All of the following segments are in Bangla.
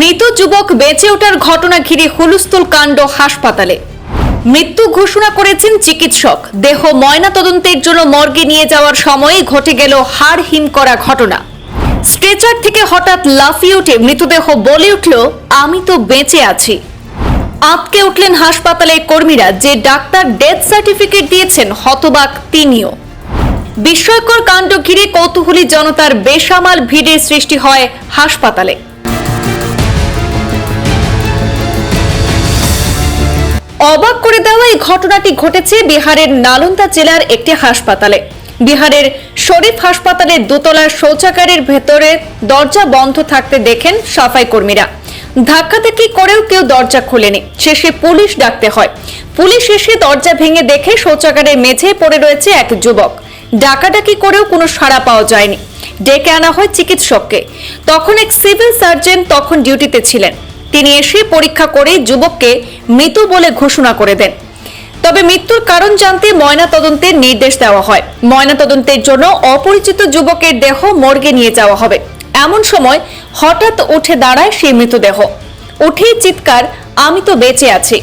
মৃত যুবক বেঁচে ওঠার ঘটনা ঘিরে হুলস্থুল কাণ্ড হাসপাতালে। মৃত্যু ঘোষণা করেছেন চিকিৎসক। দেহ ময়না তদন্তের জন্য মর্গে নিয়ে যাওয়ার সময় ঘটে গেল হাড় হিম করা ঘটনা। স্ট্রেচার থেকে হঠাৎ লাফিয়ে উঠে মৃতদেহ বলে উঠল, আমি তো বেঁচে আছি। আঁতকে উঠলেন হাসপাতালের কর্মীরা, যে ডাক্তার ডেথ সার্টিফিকেট দিয়েছেন হতবাক তিনিও। বিস্ময়কর কাণ্ড ঘিরে কৌতূহলী জনতার বেসামাল ভিড়ের সৃষ্টি হয় হাসপাতালে। অবাক করে দেওয়া এই ঘটনাটি ঘটেছে বিহারের নালন্দা জেলার একটি হাসপাতালে। বিহারের শরীফ হাসপাতালের দোতলার শৌচাগারের ভেতরে দরজা বন্ধ থাকতে দেখেন সাফাই কর্মীরা। ধাক্কাধাক্কি করেও কেউ দরজা খোলেনি, শেষে পুলিশ ডাকতে হয়। পুলিশ এসে দরজা ভেঙে দেখে শৌচাগারের মেঝে পড়ে রয়েছে এক যুবক। ডাকাডাকি করেও কোনো সাড়া পাওয়া যায়নি। ডেকে আনা হয় চিকিৎসককে। তখন এক সিভিল সার্জন তখন ডিউটিতে ছিলেন। তিনি এসে পরীক্ষা করে যুবককে মৃত বলে ঘোষণা করে দেন। তবে মৃত্যুর কারণ জানতে ময়না তদন্তের নির্দেশ দেওয়া হয়। ময়না তদন্তের জন্য অপরিচিত যুবকের দেহ মর্গে নিয়ে যাওয়া হবে। এমন সময় হঠাৎ উঠে দাঁড়ায় সেই মৃতদেহ। উঠেই চিৎকার, আমি তো বেঁচে আছি।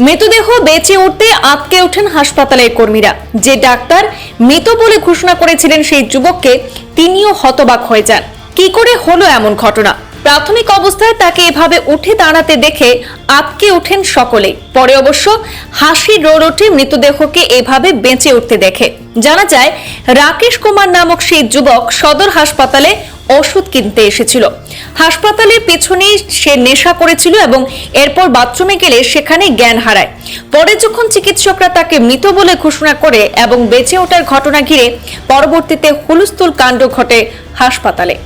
মৃতদেহ বেঁচে উঠতে আটকে ওঠেন হাসপাতালের কর্মীরা। যে ডাক্তার মৃত বলে ঘোষণা করেছিলেন সেই যুবককে তিনিও হতবাক হয়ে যান। কি করে হলো এমন ঘটনা? প্রাথমিক অবস্থায় তাকে এভাবে উঠে দাঁড়াতে দেখে আটকে ওঠেন সকলে। পরে অবশ্য হাসি ওঠে, মৃতদেহকে এভাবে বেঁচে উঠতে দেখে। জানা যায়, রাকেশ কুমার নামক সেই যুবক সদর হাসপাতালে ওষুধ কিনতে এসেছিল। হাসপাতালের পেছনেই সে নেশা করেছিল এবং এরপর বাথরুমে গেলে সেখানে জ্ঞান হারায়। পরে যখন চিকিৎসকরা তাকে মৃত বলে ঘোষণা করে এবং বেঁচে ওঠার ঘটনা ঘিরে পরবর্তীতে হুলস্থুল কাণ্ড ঘটে হাসপাতালে।